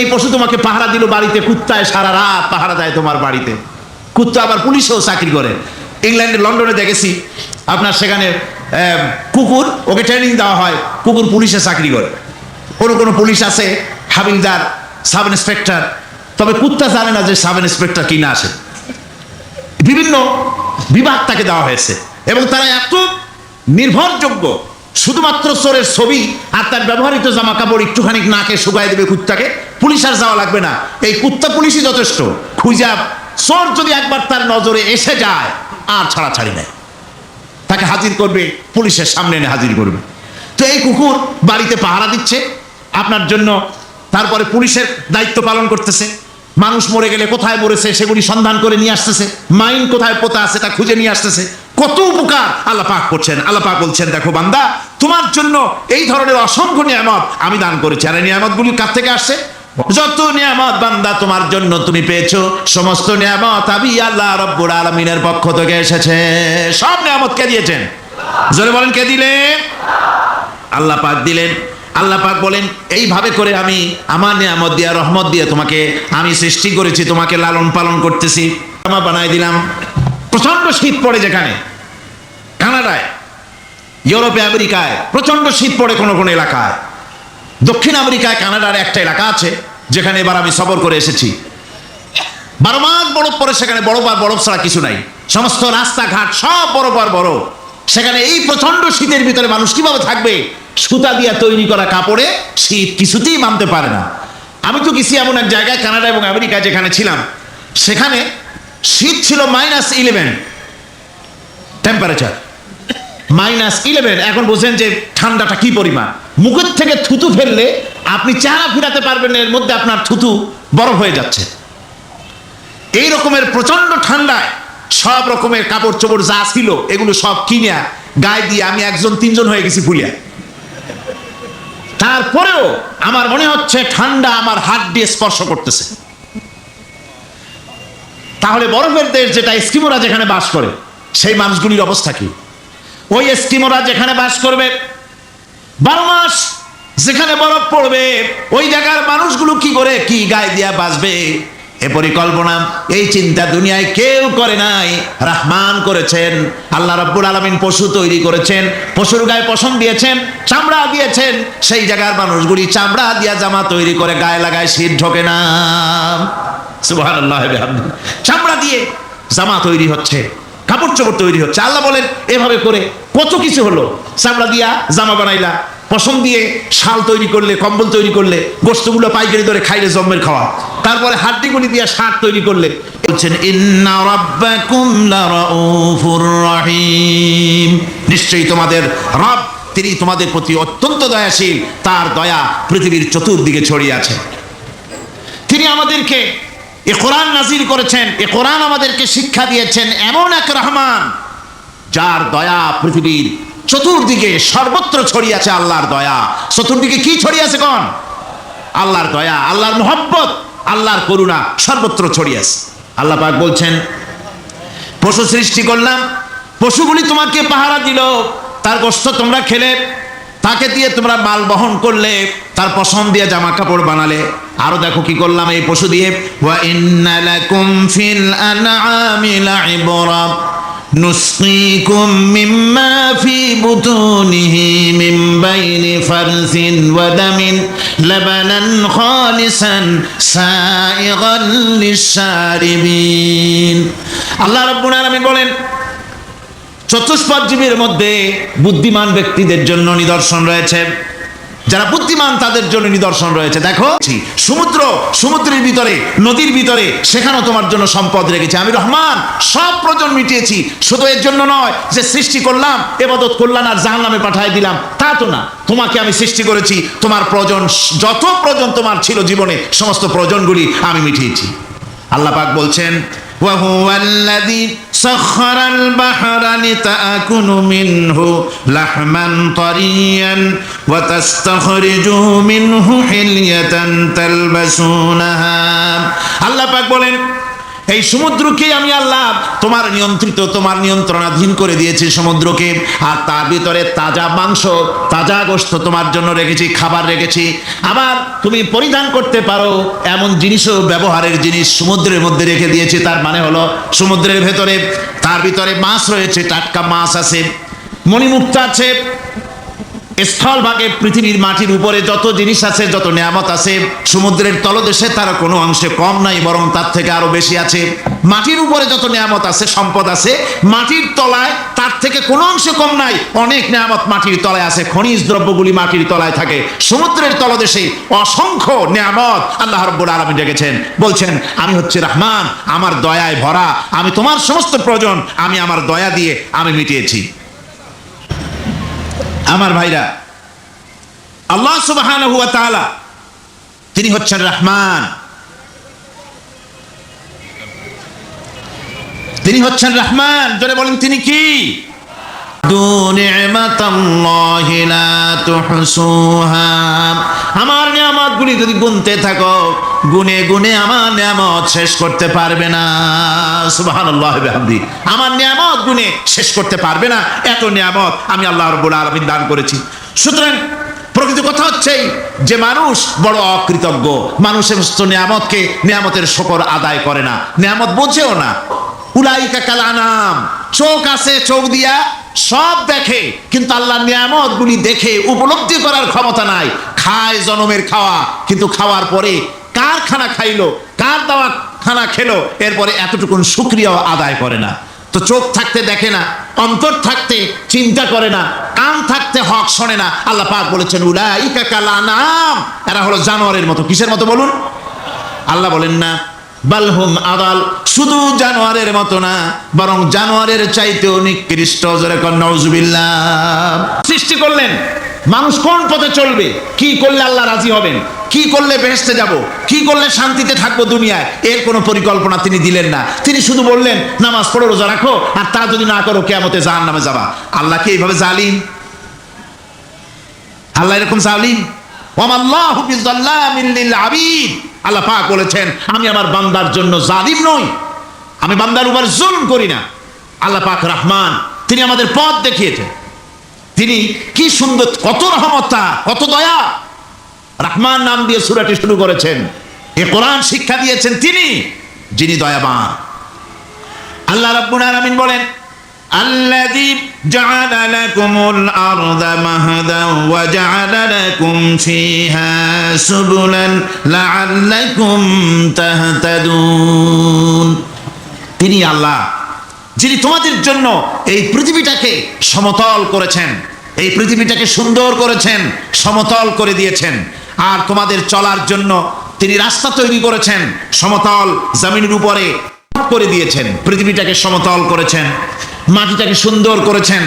এই পশু তোমাকে পাহারা দিল বাড়িতে, কুত্তায় সারা রাত পাহারা দেয় তোমার বাড়িতে। কুত্তা আবার পুলিশেও চাকরি করে। ইংল্যান্ডে লন্ডনে দেখেছি, আপনার সেখানে কুকুর, ওকে ট্রেনিং দেওয়া হয়, কুকুর পুলিশে চাকরি করে। কোনো কোনো পুলিশ আছে, হাবিলদার, সাব ইন্সপেক্টর, তবে কুত্তা জানে না যে সাব ইন্সপেক্টর কিনা আসে বিভিন্ন বিভাগ তাকে দেওয়া হয়েছে, এবং তারা এত নির্ভরযোগ্য শুধুমাত্র চোরের ছবি আর তার ব্যবহৃত জামা কাপড় একটুখানি নাকে শুকাই দেবে কুত্তাকে, পুলিশ আর যাওয়া লাগবে না। এই কুত্তা পুলিশই যথেষ্ট। খুঁজা চোর যদি একবার তার নজরে এসে যায়, আর ছাড়া ছাড়ি নেয় তাকে হাজির করবে, পুলিশের সামনে এনে হাজির করবে। তো এই কুকুর বাড়িতে পাহারা দিচ্ছে। আপনার জন্য তারপরে পুলিশের দায়িত্ব পালন করতেছে। মানুষ মরে গেলে কোথায় মরেছে, সেগুলি সন্ধান করে নিয়ে আসতেছে। মাইন কোথায় পোতা আছে তা খুঁজে নিয়ে আসতেছে। কত উপকার আল্লাহ পাক করছেন। আল্লাহ পাক বলছেন, দেখো বান্দা, তোমার জন্য এই ধরনের অসংখ্য নিয়ামত আমি দান করেছি। আর এই নিয়ামতগুলি কার থেকে আসছে? যত নিয়ামত বান্দা তোমার জন্য তুমি পেয়েছ, সমস্ত নিয়ামত আমি আল্লাহ রব্বুর আলমিনের পক্ষ থেকে এসেছে। সব নিয়ামত কে দিয়েছেন? জোরে বলেন, কে দিলেন? আল্লাহ পাক দিলেন। আল্লাহ পাক বলেন, এইভাবে করে আমি আমার নিয়ামত দিয়া, রহমত দিয়ে তোমাকে আমি সৃষ্টি করেছি, তোমাকে লালন পালন করতেছি। আমার বানাই দিলাম। প্রচণ্ড শীত পড়ে যেখানে, কানাডায়, ইউরোপে, আমেরিকায় প্রচণ্ড শীত পড়ে কোনো কোনো এলাকায়। দক্ষিণ আমেরিকায়, কানাডার একটা এলাকা আছে, যেখানে এবার আমি সফর করে এসেছি। বারো মাস বরফ পরে সেখানে, বরফ আর বরফ ছাড়া কিছু নাই। সমস্ত রাস্তাঘাট সব বরফ আর বরফ। সেখানে এই প্রচণ্ড শীতের ভিতরে মানুষ কীভাবে থাকবে? সুতা দিয়া তৈরি করা কাপড়ে শীত কিছুতেই মানতে পারে না। আমি তো গেছি এমন এক জায়গায়, কানাডা এবং আমেরিকা যেখানে ছিলাম। সেখানে শীত ছিল minus eleven temperature minus eleven এখন বলছেন যে ঠান্ডাটা কি পরিমাণ। মুখের থেকে থুতু ফেললে আপনি চেহারা ফিরাতে পারবেন এর মধ্যে আপনার থুতু বরফ হয়ে যাচ্ছে। এই রকমের প্রচণ্ড ঠান্ডায় সব রকমের কাপড় চোপড় যা ছিল, এগুলো সব কিনে গায়ে দিয়ে আমি একজন, তিনজন হয়ে গেছি ফুলিয়া। তারপরেও আমার মনে হচ্ছে ঠান্ডা আমার হাত দিয়ে স্পর্শ করতেছে। তাহলে বরফের দেশ যেটা স্কিমোরা যেখানে বাস করে, সেই মানুষগুলির অবস্থা কি? ওই স্কিমোরা যেখানে বাস করবে, বারো মাস যেখানে বরফ পড়বে, ওই জায়গার মানুষগুলো কি করে কি গায়ে দিয়া বাঁচবে? এ পরিকল্পনা, এই চিন্তা দুনিয়ায় কেউ করে নাই। রহমান করেছেন, আল্লাহ রব্বুল আলমিন পশু তৈরি করেছেন, পশুর গায়ে পশম দিয়েছেন, চামড়া দিয়েছেন। সেই জায়গার মানুষগুলি চামড়া দিয়া জামা তৈরি করে গায়ে লাগায় শীত ঢোকে না। চামড়া দিয়ে জামা তৈরি হচ্ছে, কাপড় চোপড় তৈরি হচ্ছে। আল্লাহ বলেন, এভাবে করে কত কিছু হলো। চামড়া দিয়া জামা বানাইলা পশম দিয়ে শাল তৈরি করলে, কম্বল তৈরি করলে গোস্তগুলো পাইকারি ধরে খাইলে জম্মের খাওয়া। তারপরে হাড্ডিগুলি দিয়ে শার্ট তৈরি করলে। বলছেন নিশ্চয়ই তোমাদের রব, তিনি তোমাদের প্রতি অত্যন্ত দয়াশীল। তার দয়া পৃথিবীর চতুর্দিকে ছড়িয়ে আছে। তিনি আমাদেরকে এ কোরআন নাজির করেছেন, এ কোরআন আমাদেরকে শিক্ষা দিয়েছেন এমন এক রহমান, যার দয়া পৃথিবীর চতুর্দিকে সর্বত্র ছড়িয়ে আছে আল্লাহর দয়া। চতুর্দিকে কি ছড়িয়ে আছে কোন? আল্লাহর দয়া, আল্লাহর মোহব্বত, আল্লাহর করুণা সর্বত্র ছড়িয়ে আছে আল্লাহ পাক বলছেন, পশু সৃষ্টি করলাম, পশুগুলি তোমাকে পাহারা দিল, তার গোস্ত তোমরা খেলে, তাকে দিয়ে তোমরা মাল বহন করলে, তার পছন্দ দিয়ে জামা কাপড় বানালে। আরও দেখো কি করলাম এই পশু দিয়ে نسقيكم مما في بطونه من بين فرث ودم لبنا خالصا سائغا للشاربين আল্লাহ রাব্বুল আলামিন বলেন চতুষ্পদ জীবের মধ্যে বুদ্ধিমান ব্যক্তিদের জন্য নিদর্শন রয়েছে যারা বুদ্ধিমান, তাদের জন্য নিদর্শন রয়েছে। দেখো সমুদ্র, সমুদ্রের ভিতরে, নদীর ভিতরে, সেখানেও তোমার জন্য সম্পদ রেখেছে। আমি রহমান, সব প্রজন মিটিয়েছি। শুধু এর জন্য নয়, যে সৃষ্টি করলাম, এবাদত করলাম আর জাহান নামে পাঠাই দিলাম, তা তো না। তোমাকে আমি সৃষ্টি করেছি। তোমার প্রজন যত প্রজন তোমার ছিল জীবনে, সমস্ত প্রজনগুলি আমি মিটিয়েছি। আল্লাহ পাক বলছেন وهو الذي سخر البحر لتأكلوا منه لحما طريا وتستخرجوا منه حلية تلبسونها আল্লাহ পাক বলেন এই সমুদ্রকে আমি আল্লাহ তোমার নিয়ন্ত্রিত, তোমার নিয়ন্ত্রণাধীন করে দিয়েছি সমুদ্রকে। আর তার ভিতরে তাজা মাংস, তাজা গোস্ত তোমার জন্য রেখেছি, খাবার রেখেছি। আবার তুমি পরিধান করতে পারো, এমন জিনিসও ব্যবহারের জিনিস সমুদ্রের মধ্যে রেখে দিয়েছি। তার মানে হলো সমুদ্রের ভেতরে, তার ভিতরে মাছ রয়েছে, টাটকা মাছ আছে। মণিমুক্তা আছে স্থলভাগে পৃথিবীর মাটির উপরে যত জিনিস আছে, যত নিয়ামত আছে, সমুদ্রের তলদেশে তার কোনো অংশে কম নাই, বরং তার থেকে আরও বেশি আছে। মাটির উপরে যত নিয়ামত আছে, সম্পদ আছে, মাটির তলায় তার থেকে কোনো অংশে কম নাই। অনেক নিয়ামত মাটির তলায় আছে, খনিজ দ্রব্যগুলি মাটির তলায় থাকে। সমুদ্রের তলদেশে অসংখ্য নিয়ামত আল্লাহ রব্বুল আলমী ডেকেছেন বলছেন, আমি হচ্ছে রহমান, আমার দয়ায় ভরা, আমি তোমার সমস্ত প্রয়োজন, আমি আমার দয়া দিয়ে আমি মিটিয়েছি। আমার ভাইরা, আল্লাহ সুবাহান হুয়া তালা তিনি হচ্ছেন রহমান। তিনি হচ্ছেন রহমান। জোরে বলেন, তিনি কি? আমার নিয়ামতগুলি যদি গুনতে থাকো, গুনে গুনে আমার নিয়ামত শেষ করতে পারবে না। সুবহানাল্লাহ আমার নিয়ামত গুনে শেষ করতে পারবে না। এত নিয়ামত আমি আল্লাহ রাব্বুল আলামিন দান করেছি। সুতরাং প্রকৃত কথা হচ্ছে যে মানুষ বড় অকৃতজ্ঞ। মানুষের নিয়ামতকে নিয়ামতের শকর আদায় করে না। নিয়ামত বোঝেও না। উলাইকা কালানাম চোখ আছে, চোখ দিয়া সব দেখে, কিন্তু আল্লাহ নিয়ামত গুলি দেখে উপলব্ধি করার ক্ষমতা নাই। খায় জনমের খাওয়া, কিন্তু খাওয়ার পরে কার খানা খাইলো, কার দাওয়া খানা খেলো, এরপরে এতটুকুন সুক্রিয়াও আদায় করে না। তো চোখ থাকতে দেখে না, অন্তর থাকতে চিন্তা করে না, কান থাকতে হক শোনে না। আল্লাহ পাক বলেছেন, উলাইকা কালানাম এরা হলো জানোয়ারের মতো। কিসের মতো বলুন? আল্লাহ বলেন না। বালহুম আদাল, শুধু জানোয়ারের মতো না, বরং জানোয়ারের চাইতেও নিকৃষ্ট সৃষ্টি করলেন, মানুষ কোন পথে চলবে? কি করলে আল্লাহ রাজি হবেন? কি করলে বেহেস্তে যাব? কি করলে শান্তিতে থাকব দুনিয়ায়? এর কোনো পরিকল্পনা তিনি দিলেন না। তিনি শুধু বললেন, নামাজ পড়ো, রোজা রাখো, আর তা যদি না করো কেমতে জাহান নামে যাবা। আল্লাহ কি এইভাবে জালিম? আল্লাহ এরকম জালিম? আবিদ। আল্লাহ পাক বলেছেন, আমি আমার বান্দার জন্য জালিম নই, আমি বান্দার উপর জুলম করি না। আল্লাহ পাক রহমান, তিনি আমাদের পথ দেখিয়েছেন। তিনি কি সুন্দর, কত রহমতা কত দয়া। রহমান নাম দিয়ে সূরাটি শুরু করেছেন। এ কোরআন শিক্ষা দিয়েছেন তিনি, যিনি দয়াবান। আল্লাহ রাব্বুল আলামিন বলেন الذي جعل لكم الأرض مهدا وجعل لكم فيها سبلا لعلكم تهتدون তিনি আল্লাহ যিনি তোমাদের জন্য এই পৃথিবীটাকে সমতল করেছেন এই পৃথিবীটাকে সুন্দর করেছেন সমতল করে দিয়েছেন আর তোমাদের চলার জন্য তিনি রাস্তা তৈরি করেছেন সমতল জমিনের উপরে করে দিয়েছেন পৃথিবীটাকে সমতল করেছেন মাটিটাকে সুন্দর করেছেন,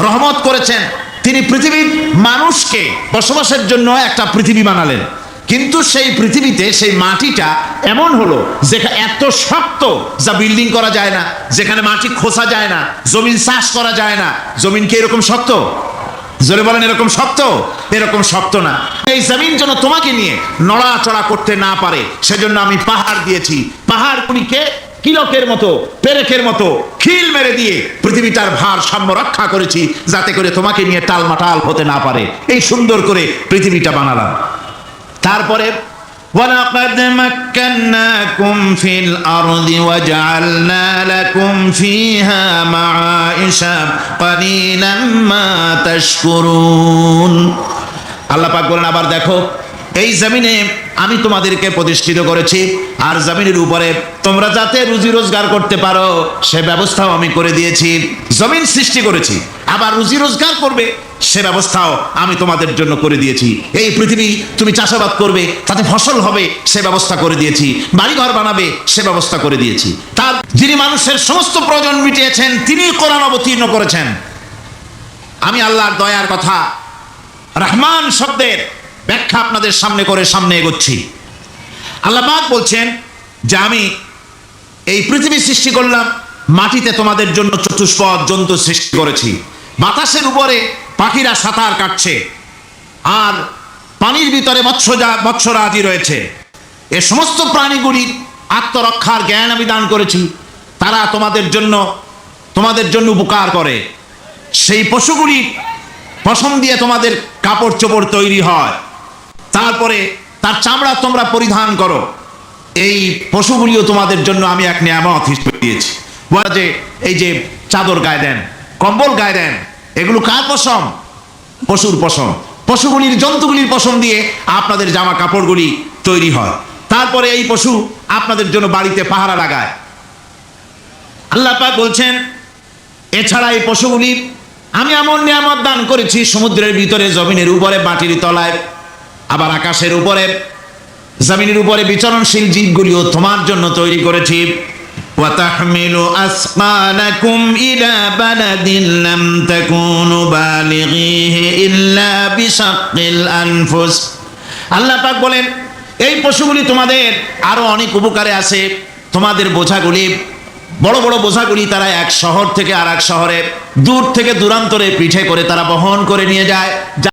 রহমত করেছেন। তিনি পৃথিবীর মানুষকে বসবাসের জন্য একটা পৃথিবী বানালেন। কিন্তু সেই পৃথিবীতে সেই মাটিটা এমন হলো যেখানে এত শক্ত, যা বিল্ডিং করা যায় না, যেখানে মাটি খোসা যায় না, জমিন চাষ করা যায় না। জমিন কি এরকম শক্ত? জোরে বলেন, এরকম শক্ত? এরকম শক্ত না। এই জমিন যেন তোমাকে নিয়ে নড়াচড়া করতে না পারে, সেজন্য আমি পাহাড় দিয়েছি। পাহাড় পাহাড়গুলিকে কিলকের মতো পেরেকের মতো খিল মেরে দিয়ে পৃথিবীটার ভার সাম্য রক্ষা করেছি যাতে করে তোমাকে নিয়ে টালমাটাল হতে না পারে এই সুন্দর করে পৃথিবীটা বানালাম তারপরে ولقد مكناكم في الأرض وجعلنا لكم فيها معائش قليلا ما تشكرون আল্লাহ পাক বলেন আবার দেখো এই জমিনে আমি তোমাদেরকে প্রতিষ্ঠিত করেছি, আর জমিনের উপরে তোমরা যাতে রুজি রোজগার করতে পারো, সে ব্যবস্থাও আমি করে দিয়েছি, জমিন সৃষ্টি করেছি, আবার রুজি রোজগার করবে, সে ব্যবস্থাও আমি তোমাদের জন্য করে দিয়েছি। এই পৃথিবী তুমি চাষাবাদ করবে, তাতে ফসল হবে, সে ব্যবস্থা করে দিয়েছি, বাড়িঘর বানাবে, সে ব্যবস্থা করে দিয়েছি। তার যিনি মানুষের সমস্ত প্রয়োজন মিটিয়েছেন, তিনি কোরআন অবতীর্ণ করেছেন। আমি আল্লাহর দয়ার কথা, রহমান শব্দের ব্যাখ্যা আপনাদের সামনে করে সামনে এগোচ্ছি। আল্লাহবাক বলছেন যে আমি এই পৃথিবী সৃষ্টি করলাম, মাটিতে তোমাদের জন্য চতুষ্পদ জন্তু সৃষ্টি করেছি। বাতাসের উপরে পাখিরা সাঁতার কাটছে, আর পানির ভিতরে মৎস্যজা, মৎস্যরাজি রয়েছে। এ সমস্ত প্রাণীগুলির আত্মরক্ষার জ্ঞান আমি দান করেছি, তারা তোমাদের জন্য তোমাদের জন্য উপকার করে। সেই পশুগুলি পশম দিয়ে তোমাদের কাপড় চোপড় তৈরি হয়। তারপরে তার চামড়া তোমরা পরিধান করো। এই পশুগুলিও তোমাদের জন্য আমি এক নিয়ামত হিসেবে দিয়েছি। বলা যে, এই যে চাদর গায়ে দেন, কম্বল গায়ে দেন, এগুলো কার পশম? পশুর পশম। পশুগুলির জন্তুগুলির পশম দিয়ে আপনাদের জামা কাপড়গুলি তৈরি হয়। তারপরে এই পশু আপনাদের জন্য বাড়িতে পাহারা লাগায়। আল্লাহ পাক বলছেন, এছাড়া এই পশুগুলির আমি এমন নিয়ামত দান করেছি, সমুদ্রের ভিতরে, জমিনের উপরে, মাটির তলায় আবার আকাশের উপরে জমিনের উপরে বিচরণশীল জীবগুলিও তোমার জন্য তৈরি করেছি وتحمل أثقالكم إلى بلد لم تكونوا بالغيه إلا بشق الأنفس আল্লাহ পাক বলেন এই পশুগুলি তোমাদের আরো অনেক উপকারে আছে তোমাদের বোঝাগুলি বড় বড় বোঝাগুলি তারা এক শহর থেকে আর এক শহরে দূর থেকে দূরান্তরে পিঠে করে তারা বহন করে নিয়ে যায়